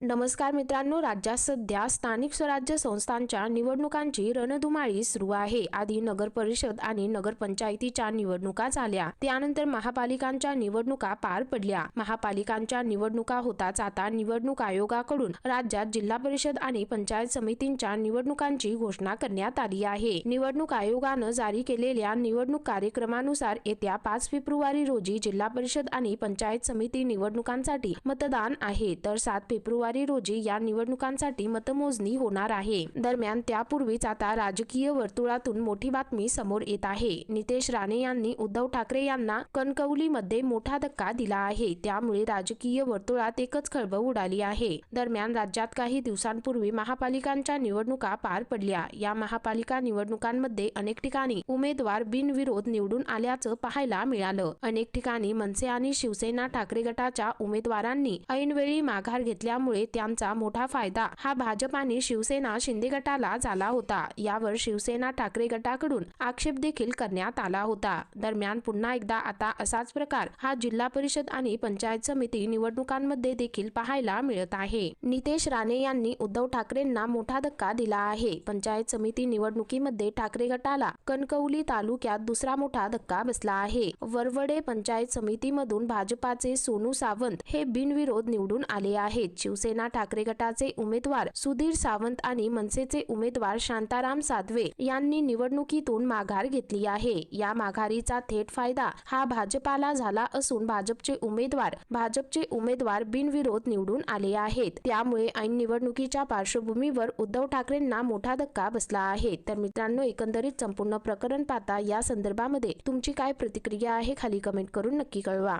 नमस्कार मित्रांनो राज्यात सध्या स्थानिक स्वराज्य संस्थांच्या निवडणुकांची रणधुमाळी सुरू आहे. आधी नगर परिषद आणि नगरपंचायतीच्या निवडणुका झाल्या. त्यानंतर महापालिकांच्या निवडणुका पार पडल्या. महापालिकांच्या निवडणुका होताच आता निवडणूक आयोगाकडून राज्यात जिल्हा परिषद आणि पंचायत समितींच्या निवडणुकांची घोषणा करण्यात आली आहे. निवडणूक आयोगानं जारी केलेल्या निवडणूक कार्यक्रमानुसार येत्या पाच फेब्रुवारी रोजी जिल्हा परिषद आणि पंचायत समिती निवडणुकांसाठी मतदान आहे. तर सात फेब्रुवारी रोजी या निवडणुकांसाठी मतमोजणी होणार आहे. दरम्यान त्यापूर्वीच आता राजकीय वर्तुळातून मोठी बातमी समोर येत आहे. नितेश राणे यांनी उद्धव ठाकरे यांना कणकवलीमध्ये मोठा धक्का दिला आहे. त्यामुळे राजकीय वर्तुळात एकच खळबळ उडाली आहे. दरम्यान राज्यात काही दिवसांपूर्वी महापालिकांच्या निवडणुका पार पडल्या. या महापालिका निवडणुकांमध्ये अनेक ठिकाणी उमेदवार बिनविरोध निवडून आल्याचं पाहायला मिळालं. अनेक ठिकाणी मनसे आणि शिवसेना ठाकरे गटाच्या उमेदवारांनी ऐनवेळी माघार घेतल्यामुळे त्यांचा मोठा फायदा हा भाजप आणि शिवसेना शिंदे गटाला झाला होता. यावर शिवसेना ठाकरे गटाकडून आक्षेप देखील करण्यात आला होता. दरम्यान पुन्हा एकदा आता असाच प्रकार हा जिल्हा परिषद आणि पंचायत समिती निवडणुकांमध्ये देखील पाहायला मिळत आहे. नितेश राणे यांनी उद्धव ठाकरेंना मोठा धक्का दिला आहे. पंचायत समिती निवडणुकीमध्ये ठाकरे गटाला कणकवली तालुक्यात दुसरा मोठा धक्का बसला आहे. वरवडे पंचायत समितीमधून भाजपाचे सोनू सावंत हे बिनविरोध निवडून आले आहेत. शिवसेना ठाकरे गटाचे उमेदवार सुधीर सावंत आणि मनसेचे उमेदवार शांताराम साधवे यांनी निवडणुकीतून माघार घेतली आहे. या माघारीचा थेट फायदा हा भाजपाला झाला असून भाजपचे उमेदवार भाजपचे उमेदवार बिनविरोध निवडून आले आहेत. त्यामुळे ऐन निवडणुकीच्या पार्श्वभूमीवर उद्धव ठाकरेंना मोठा धक्का बसला आहे. तर मित्रांनो एकंदरीत संपूर्ण प्रकरण पाहता या संदर्भामध्ये तुमची काय प्रतिक्रिया आहे खाली कमेंट करून नक्की कळवा.